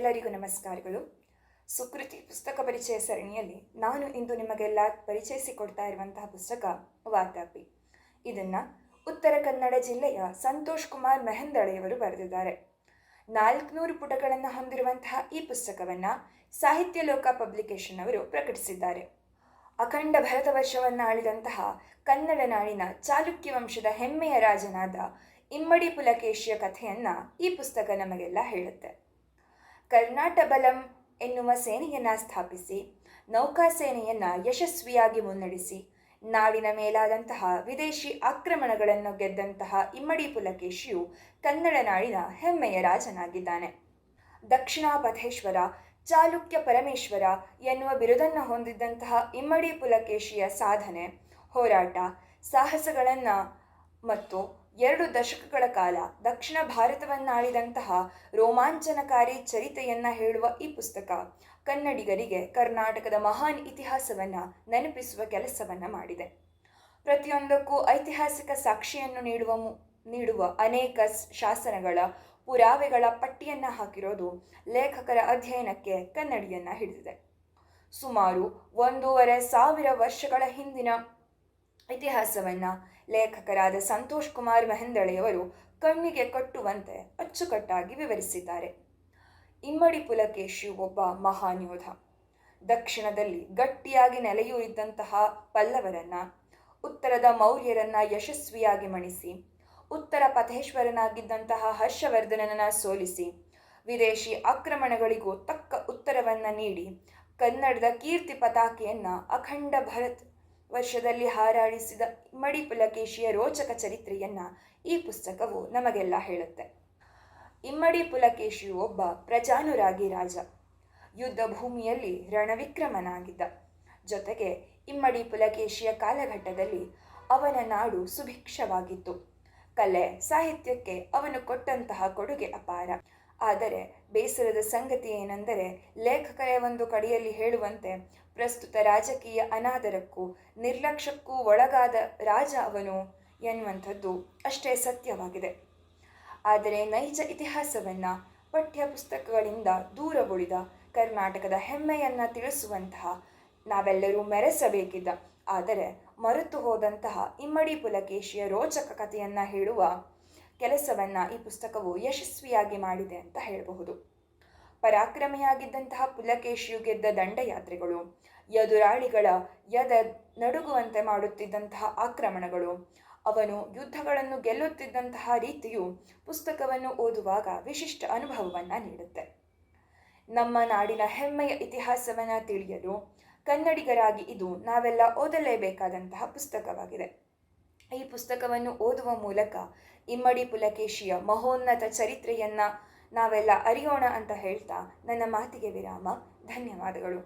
ಎಲ್ಲರಿಗೂ ನಮಸ್ಕಾರಗಳು. ಸುಕೃತಿ ಪುಸ್ತಕ ಪರಿಚಯ ಸರಣಿಯಲ್ಲಿ ನಾನು ಇಂದು ನಿಮಗೆಲ್ಲ ಪರಿಚಯಿಸಿಕೊಡ್ತಾ ಇರುವಂತಹ ಪುಸ್ತಕ ವಾತಾಪಿ. ಇದನ್ನು ಉತ್ತರ ಕನ್ನಡ ಜಿಲ್ಲೆಯ ಸಂತೋಷ್ ಕುಮಾರ್ ಮೆಹಂದಳೆಯವರು ಬರೆದಿದ್ದಾರೆ. ನಾಲ್ಕುನೂರು ಪುಟಗಳನ್ನು ಹೊಂದಿರುವಂತಹ ಈ ಪುಸ್ತಕವನ್ನು ಸಾಹಿತ್ಯ ಲೋಕ ಪಬ್ಲಿಕೇಶನ್ ಅವರು ಪ್ರಕಟಿಸಿದ್ದಾರೆ. ಅಖಂಡ ಭರತ ವರ್ಷವನ್ನು ಆಳಿದಂತಹ ಕನ್ನಡ ನಾಡಿನ ಚಾಲುಕ್ಯ ವಂಶದ ಹೆಮ್ಮೆಯ ರಾಜನಾದ ಇಮ್ಮಡಿ ಪುಲಕೇಶಿಯ ಕಥೆಯನ್ನು ಈ ಪುಸ್ತಕ ನಮಗೆಲ್ಲ ಹೇಳುತ್ತೆ. ಕರ್ನಾಟ ಬಲಂ ಎನ್ನುವ ಸೇನೆಯನ್ನು ಸ್ಥಾಪಿಸಿ ನೌಕಾಸೇನೆಯನ್ನು ಯಶಸ್ವಿಯಾಗಿ ಮುನ್ನಡೆಸಿ, ನಾಡಿನ ಮೇಲಾದಂತಹ ವಿದೇಶಿ ಆಕ್ರಮಣಗಳನ್ನು ಗೆದ್ದಂತಹ ಇಮ್ಮಡಿ ಪುಲಕೇಶಿಯು ಕನ್ನಡ ನಾಡಿನ ಹೆಮ್ಮೆಯ ರಾಜನಾಗಿದ್ದಾನೆ. ದಕ್ಷಿಣಾಪಥೇಶ್ವರ, ಚಾಲುಕ್ಯ ಪರಮೇಶ್ವರ ಎನ್ನುವ ಬಿರುದನ್ನು ಹೊಂದಿದ್ದಂತಹ ಇಮ್ಮಡಿ ಪುಲಕೇಶಿಯ ಸಾಧನೆ, ಹೋರಾಟ, ಸಾಹಸಗಳನ್ನು ಮತ್ತು ಎರಡು ದಶಕಗಳ ಕಾಲ ದಕ್ಷಿಣ ಭಾರತವನ್ನಾಳಿದಂತಹ ರೋಮಾಂಚನಕಾರಿ ಚರಿತೆಯನ್ನು ಹೇಳುವ ಈ ಪುಸ್ತಕ ಕನ್ನಡಿಗರಿಗೆ ಕರ್ನಾಟಕದ ಮಹಾನ್ ಇತಿಹಾಸವನ್ನ ನೆನಪಿಸುವ ಕೆಲಸವನ್ನ ಮಾಡಿದೆ. ಪ್ರತಿಯೊಂದಕ್ಕೂ ಐತಿಹಾಸಿಕ ಸಾಕ್ಷಿಯನ್ನು ನೀಡುವ ನೀಡುವ ಅನೇಕ ಶಾಸನಗಳ ಪುರಾವೆಗಳ ಪಟ್ಟಿಯನ್ನು ಹಾಕಿರೋದು ಲೇಖಕರ ಅಧ್ಯಯನಕ್ಕೆ ಕನ್ನಡಿಯನ್ನ ಹಿಡಿದಿದೆ. ಸುಮಾರು ಒಂದೂವರೆ ಸಾವಿರ ವರ್ಷಗಳ ಹಿಂದಿನ ಇತಿಹಾಸವನ್ನು ಲೇಖಕರಾದ ಸಂತೋಷ್ ಕುಮಾರ್ ಮೆಹಂದಳೆಯವರು ಕಣ್ಣಿಗೆ ಕಟ್ಟುವಂತೆ ಅಚ್ಚುಕಟ್ಟಾಗಿ ವಿವರಿಸಿದ್ದಾರೆ. ಇಮ್ಮಡಿ ಪುಲಕೇಶಿ ಒಬ್ಬ ಮಹಾನ್ ಯೋಧ ದಕ್ಷಿಣದಲ್ಲಿ ಗಟ್ಟಿಯಾಗಿ ನೆಲೆಯೂರಿದ್ದಂತಹ ಪಲ್ಲವರನ್ನ, ಉತ್ತರದ ಮೌರ್ಯರನ್ನ ಯಶಸ್ವಿಯಾಗಿ ಮಣಿಸಿ, ಉತ್ತರ ಪಥೇಶ್ವರನಾಗಿದ್ದಂತಹ ಹರ್ಷವರ್ಧನನ ಸೋಲಿಸಿ, ವಿದೇಶಿ ಆಕ್ರಮಣಗಳಿಗೂ ತಕ್ಕ ಉತ್ತರವನ್ನ ನೀಡಿ ಕನ್ನಡದ ಕೀರ್ತಿ ಪತಾಕೆಯನ್ನ ಅಖಂಡ ಭರತ್ ವರ್ಷದಲ್ಲಿ ಹಾರಾಡಿಸಿದ ಮಡಿ ಪುಲಕೇಶಿಯ ರೋಚಕ ಚರಿತ್ರೆಯನ್ನ ಈ ಪುಸ್ತಕವು ನಮಗೆಲ್ಲ ಹೇಳುತ್ತೆ. ಇಮ್ಮಡಿ ಪುಲಕೇಶಿಯು ಒಬ್ಬ ಪ್ರಜಾನುರಾಗಿ ರಾಜ. ಯುದ್ಧ ಭೂಮಿಯಲ್ಲಿ ರಣವಿಕ್ರಮನಾಗಿದ್ದ. ಜೊತೆಗೆ ಇಮ್ಮಡಿ ಪುಲಕೇಶಿಯ ಕಾಲಘಟ್ಟದಲ್ಲಿ ಅವನ ನಾಡು ಸುಭಿಕ್ಷವಾಗಿತ್ತು. ಕಲೆ, ಸಾಹಿತ್ಯಕ್ಕೆ ಅವನು ಕೊಟ್ಟಂತಹ ಕೊಡುಗೆ ಅಪಾರ. ಆದರೆ ಬೇಸರದ ಸಂಗತಿ ಏನೆಂದರೆ ಲೇಖಕರ ಒಂದು ಕಡೆಯಲ್ಲಿ ಹೇಳುವಂತೆ ಪ್ರಸ್ತುತ ರಾಜಕೀಯ ಅನಾದರಕ್ಕೂ ನಿರ್ಲಕ್ಷ್ಯಕ್ಕೂ ಒಳಗಾದ ರಾಜ ಅವನು ಎನ್ನುವಂಥದ್ದು ಅಷ್ಟೇ ಸತ್ಯವಾಗಿದೆ. ಆದರೆ ನೈಜ ಇತಿಹಾಸವನ್ನು, ಪಠ್ಯ ಪುಸ್ತಕಗಳಿಂದ ದೂರ ಉಳಿದ ಕರ್ನಾಟಕದ ಹೆಮ್ಮೆಯನ್ನು ತಿಳಿಸುವಂತಹ ನಾವೆಲ್ಲರೂ ಮೆರೆಸಬೇಕಿದ್ದ ಆದರೆ ಮರೆತು ಹೋದಂತಹ ಇಮ್ಮಡಿ ಪುಲಕೇಶಿಯ ರೋಚಕ ಕಥೆಯನ್ನು ಹೇಳುವ ಕೆಲಸವನ್ನು ಈ ಪುಸ್ತಕವು ಯಶಸ್ವಿಯಾಗಿ ಮಾಡಿದೆ ಅಂತ ಹೇಳಬಹುದು. ಪರಾಕ್ರಮಿಯಾಗಿದ್ದಂತಹ ಪುಲಕೇಶಿಯು ಗೆದ್ದ ದಂಡಯಾತ್ರೆಗಳು ಎದುರಾಳಿಗಳ ಯದ ನಡುಗುವಂತೆ ಮಾಡುತ್ತಿದ್ದಂತಹ ಆಕ್ರಮಣಗಳು, ಅವನು ಯುದ್ಧಗಳನ್ನು ಗೆಲ್ಲುತ್ತಿದ್ದಂತಹ ರೀತಿಯು ಪುಸ್ತಕವನ್ನು ಓದುವಾಗ ವಿಶಿಷ್ಟ ಅನುಭವವನ್ನು ನೀಡುತ್ತೆ. ನಮ್ಮ ನಾಡಿನ ಹೆಮ್ಮೆಯ ಇತಿಹಾಸವನ್ನು ತಿಳಿಯಲು ಕನ್ನಡಿಗರಾಗಿ ಇದು ನಾವೆಲ್ಲ ಓದಲೇಬೇಕಾದಂತಹ ಪುಸ್ತಕವಾಗಿದೆ. ಈ ಪುಸ್ತಕವನ್ನು ಓದುವ ಮೂಲಕ ಇಮ್ಮಡಿ ಪುಲಕೇಶಿಯ ಮಹೋನ್ನತ ಚರಿತ್ರೆಯನ್ನು ನಾವೆಲ್ಲ ಅರಿಯೋಣ ಅಂತ ಹೇಳ್ತಾ ನನ್ನ ಮಾತಿಗೆ ವಿರಾಮ. ಧನ್ಯವಾದಗಳು.